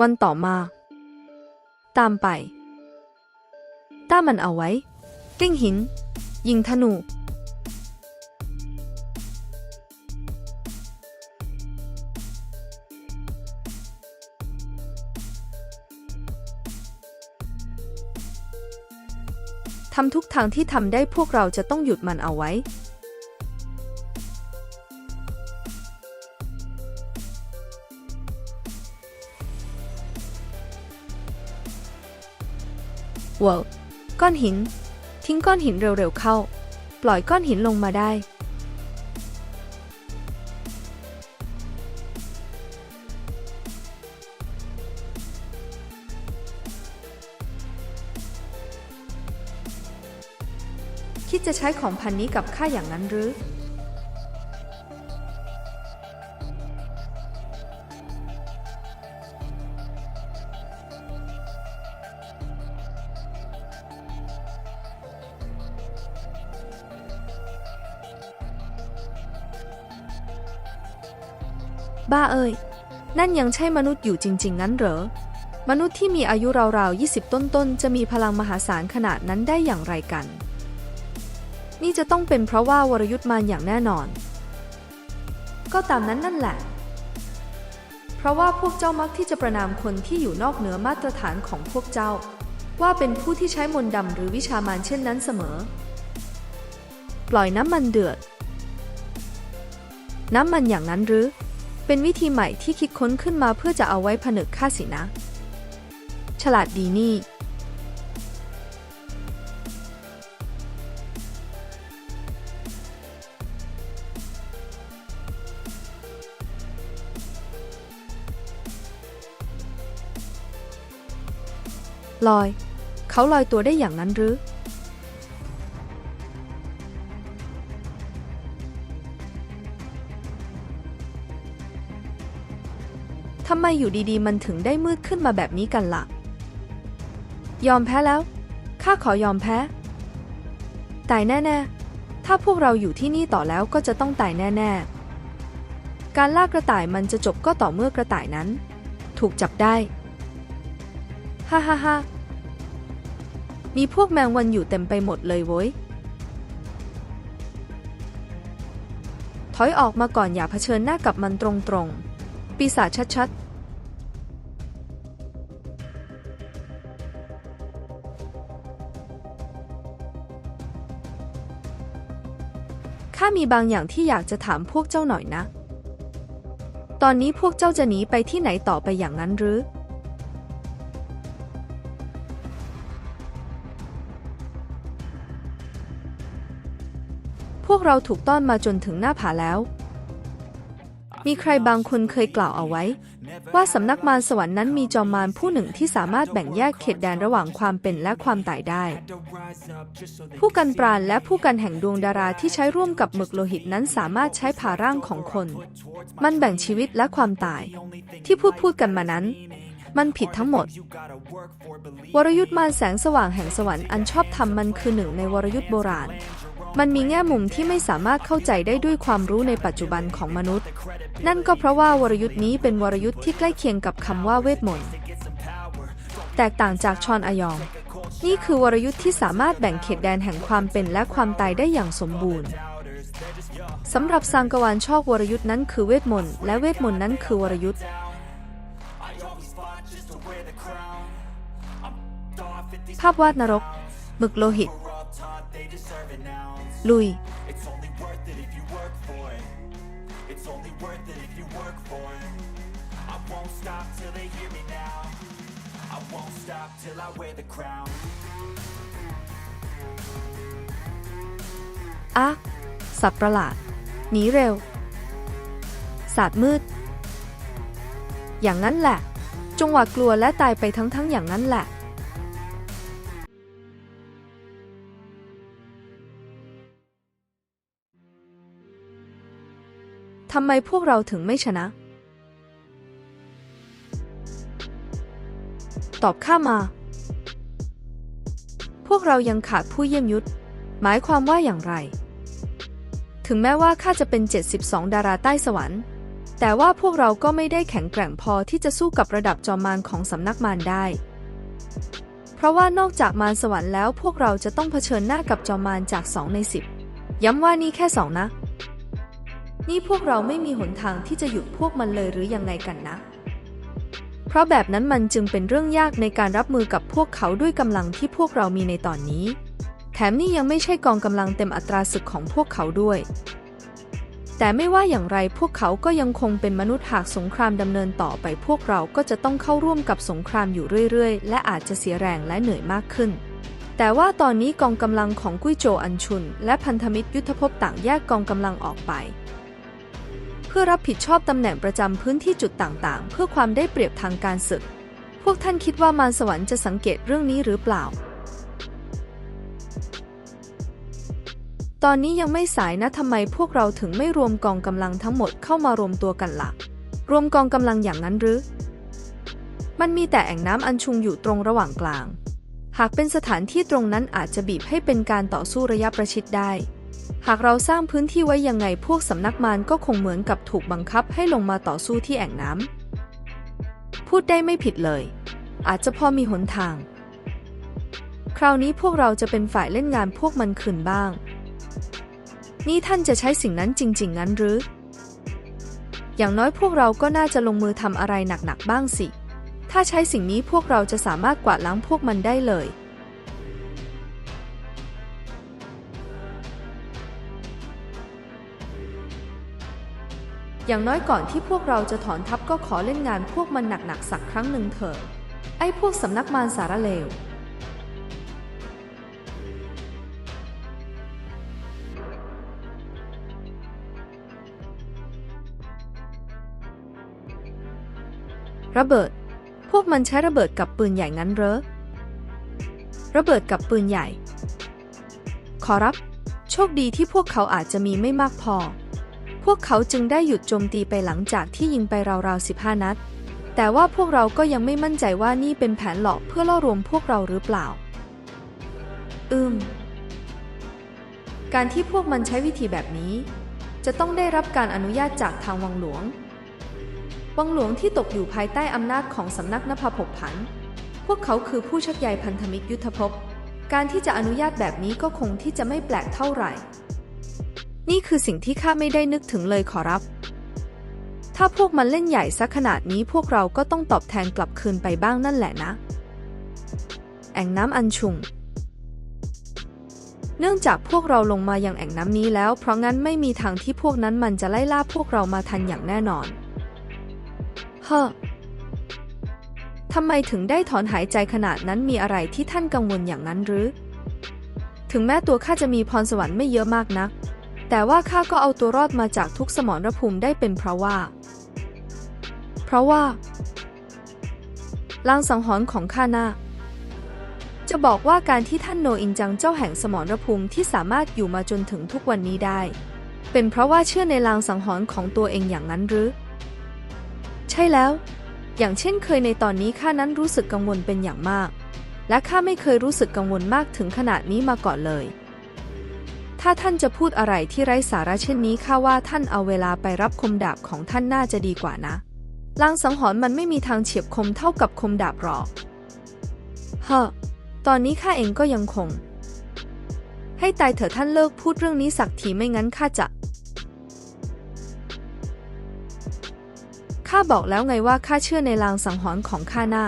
วันต่อมา ตามไป ต้ามันเอาไว้กิ้งหิน ยิงธนู ทำทุกทางที่ทำได้พวกเราจะต้องหยุดมันเอาไว้ ว้าก้อนหิน ทิ้งก้อนหินเร็วๆเข้า ปล่อยก้อนหินลงมาได้ คิดจะใช้ของพันนี้กับข้าอย่างนั้นหรือ บ้าเอ้ย นั่นยังใช่มนุษย์อยู่จริงๆงั้นเหรอ มนุษย์ที่มีอายุราวๆ 20 ต้นๆ จะมีพลังมหาศาลขนาดนั้นได้อย่างไรกัน นี่จะต้องเป็นเพราะว่าวรยุทธ์มารอย่างแน่นอน ก็ตามนั้นนั่นแหละ เพราะว่าพวกเจ้ามักที่จะประนามคนที่อยู่นอกเหนือมาตรฐานของพวกเจ้า ว่าเป็นผู้ที่ใช้มนต์ดำหรือวิชามารเช่นนั้นเสมอ ปล่อยน้ำมันเดือด น้ำมันอย่างนั้นหรือ เป็นวิธีใหม่ที่คิดค้นขึ้นมาเพื่อจะเอาไว้ผนึกฆ่าสินะ ฉลาดดีนี่ ลอย เขาลอยตัวได้อย่างนั้นหรือ ทำไมอยู่ดีๆ มันถึงได้มืดขึ้นมาแบบนี้กันล่ะ ยอมแพ้แล้ว ข้าขอยอมแพ้ ตายแน่ ๆ ถ้าพวกเราอยู่ที่นี่ต่อแล้วก็จะต้องตายแน่ ๆ การล่ากระต่ายมันจะจบก็ต่อเมื่อกระต่ายนั้น ถูกจับได้ ฮ่าฮ่าฮ่ามีพวกแมงวันอยู่เต็มไปหมดเลยโว้ย ถอยออกมาก่อนอย่าเผชิญหน้ากับมันตรงๆ ปีศาจชัดๆ ข้ามีบางอย่างที่อยากจะถามพวกเจ้าหน่อยนะ ตอนนี้พวกเจ้าจะหนีไปที่ไหนต่อไปอย่างนั้นหรือ พวกเราถูกต้อนมาจนถึงหน้าผาแล้ว มีใครบางคนเคยกล่าวเอาไว้ ว่าสำนักมารสวรรค์นั้นมีจอมมารผู้หนึ่งที่สามารถแบ่งแยกเขตแดนระหว่างความเป็นและความตายได้ ผู้กันปราณและผู้กันแห่งดวงดาราที่ใช้ร่วมกับหมึกโลหิตนั้นสามารถใช้ผ่าร่างของคน มันแบ่งชีวิตและความตาย ที่พูดพูดกันมานั้นมันผิดทั้งหมด วรยุทธ์มารแสงสว่างแห่งสวรรค์อันชอบธรรมมันคือหนึ่งในวรยุทธ์โบราณ มันมีแง่มุมที่ไม่สามารถเข้าใจได้ด้วยความรู้ในปัจจุบันของมนุษย์ นั่นก็เพราะว่าวรยุทธ์นี้เป็นวรยุทธ์ที่ใกล้เคียงกับคำว่าเวทมนต์ แตกต่างจากชอนอยอง นี่คือวรยุทธ์ที่สามารถแบ่งเขตแดนแห่งความเป็นและความตายได้อย่างสมบูรณ์สำหรับสังกวานชอกวรยุทธ์นั้นคือเวทมนต์และเวทมนต์นั้นคือวรยุทธ์ภาพวาดนรกหมึกโลหิต ลุย It's only worth it if you work for it. It's only worth it if you work for it. I won't stop till they hear me now. I won't stop till I wear the crown. อะสัตว์ประหลาด หนีเร็ว ศาสตร์มืด อย่างนั้นแหละ จงหวาดกลัวและตายไปทั้งๆ อย่างนั้นแหละำไมพวกเราถึงไม่ชนะ ตอบข้ามา พวกเรายังขาดผู้เยี่ยมยุทธหมายความว่าอย่างไร ถึงแม้ว่าข้าจะเป็น 72 ดาราใต้สวรรค์ แต่ว่าพวกเราก็ไม่ได้แข็งแกร่งพอที่จะสู้กับระดับจอมมารของสำนักมารได้ เพราะว่านอกจากมารสวรรค์แล้วพวกเราจะต้องเผชิญหน้ากับจอมมารจาก 2 ใน 10 ย้ำว่านี่แค่ 2 นะ นี่พวกเราไม่มีหนทางที่จะหยุดพวกมันเลยหรือยังไงกันนะ เพราะแบบนั้นมันจึงเป็นเรื่องยากในการรับมือกับพวกเขาด้วยกำลังที่พวกเรามีในตอนนี้ แถมนี่ยังไม่ใช่กองกำลังเต็มอัตราศึกของพวกเขาด้วย แต่ไม่ว่าอย่างไรพวกเขาก็ยังคงเป็นมนุษย์หากสงครามดำเนินต่อไปพวกเราก็จะต้องเข้าร่วมกับสงครามอยู่เรื่อยๆ และอาจจะเสียแรงและเหนื่อยมากขึ้นแต่ว่าตอนนี้กองกำลังของกุ้ยโจอันชุน และพันธมิตรยุทธภพต่างแยกกองกำลังออกไป พื่อรับผิดชอบตำแหน่งประจำพื้นที่จุดต่างๆ เพื่อความได้เปรียบทางการศึก พวกท่านคิดว่ามารสวรรค์จะสังเกตเรื่องนี้หรือเปล่า ตอนนี้ยังไม่สายนะทำไมพวกเราถึงไม่รวมกองกำลังทั้งหมดเข้ามารวมตัวกันละ่ะ รวมกองกำลังอย่างนั้นหรือ มันมีแต่แอ่งน้ำอันชุงอยู่ตรงระหว่างกลาง หากเป็นสถานที่ตรงนั้นอาจจะบีบให้เป็นการต่อสู้ระยะประชิดได้ หากเราสร้างพื้นที่ไว้ยังไงพวกสำนักมารก็คงเหมือนกับถูกบังคับให้ลงมาต่อสู้ที่แอ่งน้ำพูดได้ไม่ผิดเลย อาจจะพอมีหนทาง คราวนี้พวกเราจะเป็นฝ่ายเล่นงานพวกมันคืนบ้าง นี่ท่านจะใช้สิ่งนั้นจริง ๆ งั้นหรือ อย่างน้อยพวกเราก็น่าจะลงมือทำอะไรหนัก ๆ บ้างสิ ถ้าใช้สิ่งนี้พวกเราจะสามารถกวาดล้างพวกมันได้เลย อย่างน้อยก่อนที่พวกเราจะถอนทัพก็ขอเล่นงานพวกมันหนักๆสักครั้งหนึ่งเถอะ ไอ้พวกสำนักมารสารเลวระเบิด พวกมันใช้ระเบิดกับปืนใหญ่งั้นเหรอ ระเบิดกับปืนใหญ่ ขอรับ โชคดีที่พวกเขาอาจจะมีไม่มากพอ วกเขาจึงได้หยุดโจมตีไปหลังจากที่ยิงไปราวๆ 15 นัด แต่ว่าพวกเราก็ยังไม่มั่นใจว่านี่เป็นแผนหลอกเพื่อล่อรวมพวกเราหรือเปล่า อืม การที่พวกมันใช้วิธีแบบนี้ จะต้องได้รับการอนุญาตจากทางวังหลวง วังหลวงที่ตกอยู่ภายใต้อำนาจของสำนักนภาผกผัน พวกเขาคือผู้ชักใยพันธมิตรยุทธภพ การที่จะอนุญาตแบบนี้ก็คงที่จะไม่แปลกเท่าไหร่ นี่คือสิ่งที่ข้าไม่ได้นึกถึงเลยขอรับ ถ้าพวกมันเล่นใหญ่ซะขนาดนี้พวกเราก็ต้องตอบแทนกลับคืนไปบ้างนั่นแหละนะ แอ่งน้ำอันชุง เนื่องจากพวกเราลงมายังแอ่งน้ำนี้แล้ว เพราะงั้นไม่มีทางที่พวกนั้นมันจะไล่ล่าพวกเรามาทันอย่างแน่นอน เฮ้อทำไมถึงได้ถอนหายใจขนาดนั้นมีอะไรที่ท่านกังวลอย่างนั้นหรือ ถึงแม้ตัวข้าจะมีพรสวรรค์ไม่เยอะมากนัก แต่ว่าข้าก็เอาตัวรอดมาจากทุกสมรภูมิได้เป็นเพราะว่า เพราะว่าลางสังหรณ์ของข้าน่าจะบอกว่าการที่ท่านโนอินจังเจ้าแห่งสมรภูมิที่สามารถอยู่มาจนถึงทุกวันนี้ได้ เป็นเพราะว่าเชื่อในลางสังหรณ์ของตัวเองอย่างนั้นหรือ ใช่แล้ว อย่างเช่นเคยในตอนนี้ข้านั้นรู้สึกกังวลเป็นอย่างมาก และข้าไม่เคยรู้สึกกังวลมากถึงขนาดนี้มาก่อนเลย ถ้าท่านจะพูดอะไรที่ไร้สาระเช่นนี้ข้าว่าท่านเอาเวลาไปรับคมดาบของท่านน่าจะดีกว่านะ ลางสังหรณ์มันไม่มีทางเฉียบคมเท่ากับคมดาบหรอก เฮ้อ ตอนนี้ข้าเองก็ยังคง ให้ตายเถอะท่านเลิกพูดเรื่องนี้สักทีไม่งั้นข้าจะ ข้าบอกแล้วไงว่าข้าเชื่อในลางสังหรณ์ของข้าหน่า